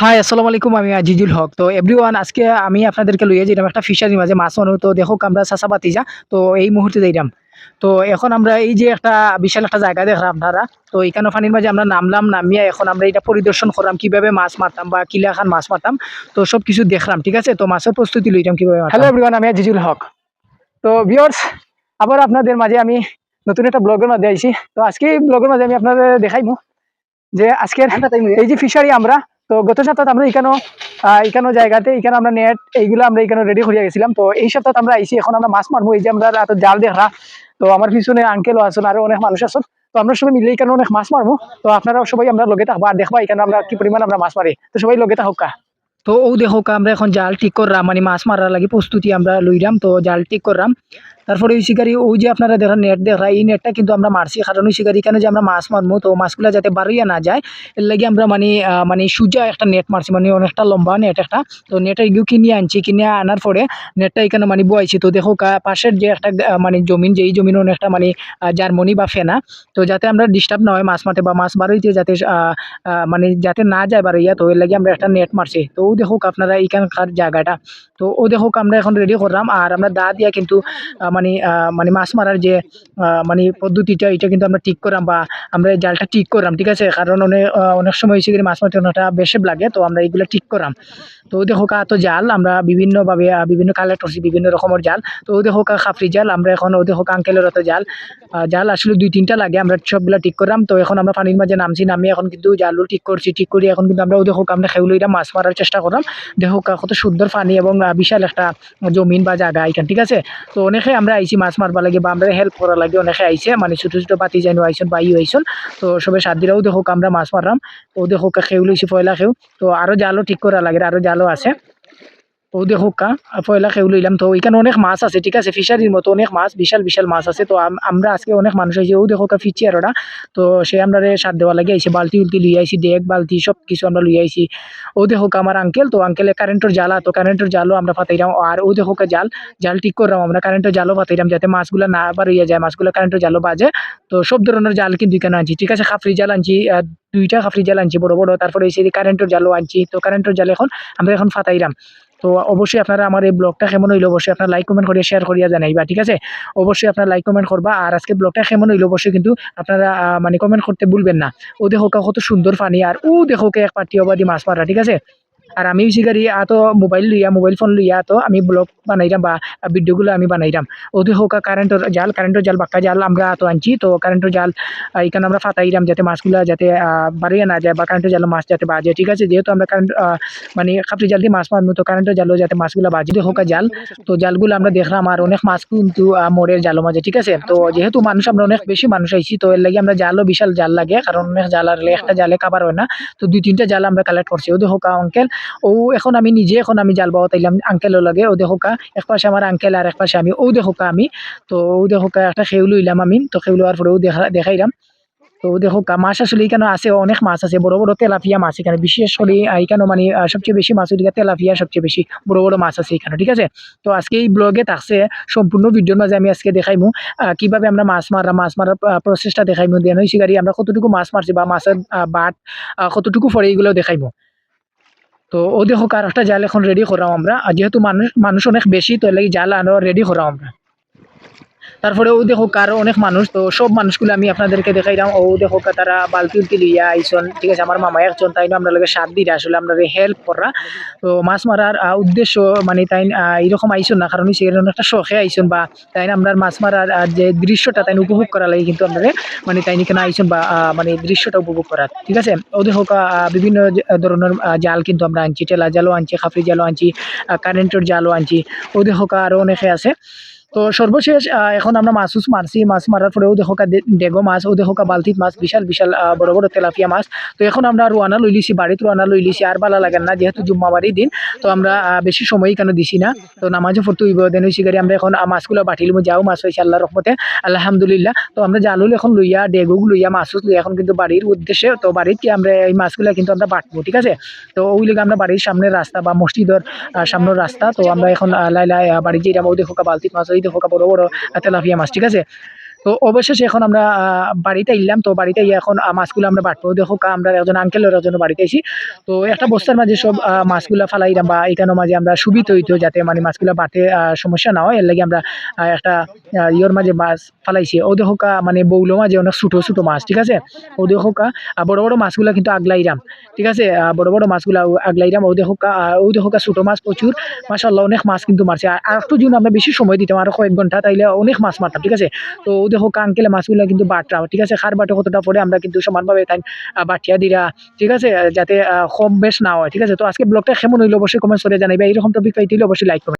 High আসসালামু আলাইকুম আমি আজিজুল হক। তো এভরিওয়ান আজকে আমি আপনাদেরকে লইয়া যাইলাম একটা ফিশারির মাঝে। মাছ মানো তো দেখো আমরা চাষা যা তো এই মুহূর্তে যাইলাম তো এখন আমরা এই যে একটা বিশাল একটা জায়গা দেখলাম আপনারা তো এখানে পানির মাঝে আমরা নামলাম নামিয়া এখন আমরা এটা পরিদর্শন করলাম কীভাবে মাছ মারতাম বা কিলা খান মাছ মারতাম। তো সব কিছু দেখলাম ঠিক আছে? তো মাছের প্রস্তুতি লইতাম কীভাবে হ্যালো এভরিওয়ান আমি আজিজুল হক। তো ভিউয়ার্স আবার আপনাদের মাঝে আমি নতুন একটা ব্লগের মাঝে আইছি। তো আজকে এই ব্লগের মাঝে আমি আপনাদের দেখাইমু যে আজকের এই যে ফিশারি আমরা তো গত সপ্তাহে আমরা এখানেও এখানেও জায়গাতে, এখানে আমরা নেট এইগুলো আমরা এখানে রেডি করিয়া গেছিলাম। তো এই সপ্তাহে আমরা আইছি, এখন আমরা মাছ মারবো এই যে আমরা এত জাল দেখা তো আমার পিছনে আঙ্কেলও আছেন, আরও অনেক মানুষ আছেন। তো আমরা সবাই মিলে এখানে অনেক মাছ মারবো তো আপনারা সবাই আমরা লগে থাকব আর দেখবা এখানে আমরা কি পরিমাণ আমরা মাছ মারি। তো সবাই লগে থাকা তো ও দেখো আমরা এখন জাল ঠিক করলাম মানে মাছ মারার লাগে প্রস্তুতি আমরা লইলাম তো জাল ঠিক করলাম তারপরে ওই শিকারি ওই যে আপনারা দেখেন নেট দেখা এই নেটটা কিন্তু আমরা মারছি। কারণ ওই শিকারি এখানে যে আমরা মাছ মারবো? তো মাছগুলো যাতে বাড়িয়া না যায় এর লাগে আমরা মানে মানে সুজা একটা নেট মারছি। মানে অনেকটা লম্বা নেট একটা। তো নেটটা এগুলো কিনে আনছি। কিনে আনার পরে নেটটা এখানে মানে বয়াইছি। তো দেখো পাশের যে একটা মানে জমিন যে এই জমিন অনেকটা মানে জার্মনি বা ফেনা তো যাতে আমরা ডিস্টার্ব না হয় মাছ মারতে বা মাছ বাড়িতে যাতে মানে যাতে না যায় বাড়িয়া তো এর লাগে আমরা একটা নেট মারছি। তো ও দেখুক আপনারা এখানকার জায়গাটা তো ও দেখুক আমরা এখন রেডি করলাম। আর আমরা দা দিয়া কিন্তু আহ, মানে মানে মাছ মারার যে মানে পদ্ধতিটা, এটা কিন্তু আমরা ঠিক করাম বা আমরা জালটা ঠিক করাম, ঠিক আছে? কারণ অনেক অনেক সময় হয়েছে মাছ মারতে অনেকটা বেশি লাগে, তো আমরা এইগুলো ঠিক করলাম তো ওদের হোক তো জাল, আমরা বিভিন্নভাবে বিভিন্ন কালেক্ট করছি, বিভিন্ন রকমের জাল। তো ওদের হোক খাফরি জাল, আমরা এখন ওদের হোক আঙ্কেলের অত জাল। জাল আসলে দুই, তিনটা লাগে, আমরা সবগুলা ঠিক করলাম। তো এখন আমরা পানির মাঝে নামছি, নামি এখন কিন্তু জালও ঠিক করছি, ঠিক করি এখন কিন্তু আমরা ওদের হোক আমরা খেউলইটা মাছ মারার চেষ্টা করলাম। দেখো কত সুন্দর পানি এবং বিশাল একটা জমিন বা জায়গা এখান ঠিক আছে? তো অনেকে আমরা আইছি মাছ মারবা লাগে বা আমরা হেল্প করা লাগে, অনেকে আইছে মানে ছোটো ছোটো পাতি জানো আইসন বা ইউ আইসন তো সবে সাত দিরাও দেখো আমরা মাছ মারলাম। ও দেখো খেউ লইছি পয়লা খেউ। তো আরও জালও ঠিক করা লাগে আরও জালও আছে ও দেখো কা পয়লা খেউ লইলাম তো, এখানে অনেক মাছ আছে, ঠিক আছে ফিশারির মতো অনেক মাছ, বিশাল বিশাল মাছ আছে, তো আমরা আজকে অনেক মানুষ হয়েছে ও দেখো কা ফিচি আর ওরা, তো সে আমরা রে সাত দেওয়া লাগে আইসি বালতি উলতি লুই আইসি ডেক বালতি সব কিছু আমরা লুই আইসি ও দেখো কা আমার আঙ্কেল তো আঙ্কেলে কারেন্টের জালা তো কারেন্টের জালও আমরা পাতাইলাম আর ও দেখো কা জাল জাল ঠিক করলাম আমরা কারেন্টের জালও ফাতাইলাম যাতে মাছগুলো না আবার ইয়ে যায়, মাছগুলো কারেন্টের জালও বাজে, তো সব ধরনের জাল কিন্তু এখানে আনছি, ঠিক আছে, খাফরি জাল আনছি দুইটা খাফরি জাল আনছি, বড় বড়, তারপরে এসে কারেন্টের জালও আনছি, তো কারেন্টের জাল এখন আমরা এখন ফাতাইলাম তো অবশ্যই আপনারা আমার এই ব্লগটা কেমন হইল অবশ্যই আপনার লাইক কমেন্ট করিয়া শেয়ার করিয়া জানাইবা, ঠিক আছে? অবশ্যই আপনার লাইক কমেন্ট করবা আর আজকে ব্লগটা কেমন হইল অবশ্যই কিন্তু আপনারা মানে কমেন্ট করতে ভুলবেন না। ও দেখো কত সুন্দর পানি আর ও দেখো কে এক পাটি অবাদি মাছ মারা, ঠিক আছে? আর আমি শিকারি আতো মোবাইল লইয়া মোবাইল ফোন লইয়া তো আমি ব্লগ বানাইলাম বা ভিডিওগুলো আমি বানাইলাম ওদের হোক কারেন্টের জাল কারেন্টের জাল বাক্কা জাল আমরা তো আনছি। তো কারেন্টের জাল এখানে আমরা ফাতাইলাম যাতে মাছগুলো যাতে বাড়িয়ে না যায় বা কারেন্টের জাল মাছ যাতে বাজে ঠিক আছে, যেহেতু আমরা কারেন্ট মানে খাপড়ি জাল দিয়ে মাছ মারবো তো কারেন্টের জালও যাতে মাছগুলো বাজে হোক জাল, তো জালগুলো আমরা দেখলাম আর অনেক মাছ কিন্তু মোড়ের জালও মাঝে ঠিক আছে, তো যেহেতু মানুষ, আমরা অনেক বেশি মানুষ আইছি, তো এর লাগে আমরা জালও বিশাল জাল লাগে, কারণ অনেক জাল আর একটা জালে কাবার হয় না। তো দুই তিনটা জাল আমরা কালেক্ট করছি। ওদের হোক আঙ্কেল ও এখন আমি নিজে এখন আমি জাল বাবা তাইলাম আঙ্কেলও লাগে, ও দেখোকা এক পাশে আমার আঙ্কেল আর এক পাশে আমি, ও দেখোকা আমি। তো ও দেখোকা একটা খেউ লইলাম আমি, তো খেউ লওয়ার পরে ও দেখা দেখাইলাম তো দেখো মাছ আসলে এখানে আছে, অনেক মাছ আছে, বড় বড় তেলাপিয়া মাছ এখানে, বিশেষ করে এখানে মানে সবচেয়ে বেশি মাছ ওদিকে তেলাপিয়া সবচেয়ে বেশি বড় বড় মাছ আছে এখানে ঠিক আছে? তো আজকে এই ব্লগে থাকছে, সম্পূর্ণ ভিডিওর মাঝে আমি আজকে দেখাইমু কীভাবে আমরা মাছ মারা, মাছ মারার প্রসেসটা দেখাইমু, দেন হয়েছে গাড়ি, আমরা কতটুকু মাছ মারছি বা মাছের বাট কতটুকু পরে এগুলো দেখাইমু। তো ও দেখো কারটা একটা জাল এখন রেডি করাও আমরা। আর যেহেতু মানুষ মানুষ অনেক বেশি, তো লাগি জাল আনো রেডি করাও আমরা। তারপরে ও দেখো কার অনেক মানুষ তো সব মানুষগুলো আমি আপনাদেরকে দেখাইলাম। ও দেখো তারা বালতি উলতি লইয়া আইসন। ঠিক আছে আমার মামা একজন তাই আমরা লগে সাত দিন আসলে আমরা হেল্প করা। তো মাছ মারার উদ্দেশ্য মানে তাই এরকম আইসন না কারণ সেখানে একটা শখে আইসন বা তাই আমরা মাছ মারার যে দৃশ্যটা তাই উপভোগ করা লাগে কিন্তু আমরা মানে তাই কেন আইসন বা মানে দৃশ্যটা উপভোগ করার। ঠিক আছে? হোক আহ, বিভিন্ন ধরনের জাল কিন্তু আমরা আনছি টেলা জালও আনছি খাফরি জালও আনছি কারেন্টের জালও আনছি। ওদের হোক আরও অনেকে আছে। তো সর্বশেষ এখন আমরা মাছ উস মারছি, মাছ মারার পরেও দেখো ডেগো মাছ, ও দেখো বালতিত মাছ, বিশাল বিশাল বড় বড় তেলাপিয়া মাছ। তো এখন আমরা রোয়ানা লই লিছি, বাড়িতে রোয়ানা লই লিছি, আর বালা লাগে না, যেহেতু জুম্মাবাড়ির দিন, তো আমরা বেশি সময় কেন দিছি না। তো নামাজও পড়তে হইব, দেন হইছি গাড়ি আমরা এখন মাছগুলো বাটিল যাও, মাছ হয়েছে আল্লাহ রহমতে আলহামদুলিল্লাহ। তো আমরা জালুল এখন লইয়া, ডেগুক লইয়া মাছ উস এখন কিন্তু বাড়ির উদ্দেশ্যে, তো বাড়িতে আমরা এই মাছগুলো কিন্তু আমরা বাটবো, ঠিক আছে? তো ওই লিগে আমরা বাড়ির সামনের রাস্তা বা মসজিদের সামনের রাস্তা তো আমরা এখন লাই বাড়ি যেটা ওই দেখো কা বালতিত মাছ ওই দেখো বড় বড় তেলাপিয়া মাছ ঠিক আছে? তো অবশেষে এখন আমরা বাড়িতে এলাম। তো বাড়িতে এখন মাছগুলো আমরা বাটবো দেখো আমরা একজন আঙ্কেলের জন্য বাড়িতে এসি তো একটা বস্তার মাঝে সব মাছগুলা ফালাইলাম বা এখানের মাঝে আমরা সুবিধা হইতো যাতে মানে মাছগুলা বাটে সমস্যা না হয়। এর লাগে আমরা একটা ইয়োর মাঝে মাছ ফালাইছি। ও দেখো কা মানে বৌলো মাঝে অনেক ছোটো ছোটো মাছ, ঠিক আছে? ও দেখো কা বড় বড় মাছগুলা কিন্তু আগলাইরাম ঠিক আছে? বড় বড় মাছগুলা আগলাইরাম ও দেখো কা ও দেখো কা ছোটো মাছ প্রচুর। মাসাল্লাহ অনেক মাছ কিন্তু মারছে। আর একটু যদি আমরা বেশি সময় দিতাম, আরও কয়েক ঘণ্টা, তাইলে অনেক মাছ মারতাম, ঠিক আছে? তো ও দেখো কাঙ্কেলে মাছগুলো কিন্তু বাটরা ঠিক আছে, খার বাটে কতটা পরে আমরা কিন্তু সমানভাবে তাই বাটিয়া দিরা। ঠিক আছে, যাতে কম বেশ না হয়। ঠিক আছে, তো আজকে ব্লগটা কেমন হইল অবশ্যই কমেন্ট করে জানাইবা। এইরকম টপিক পাইতে হইলে অবশ্যই লাইক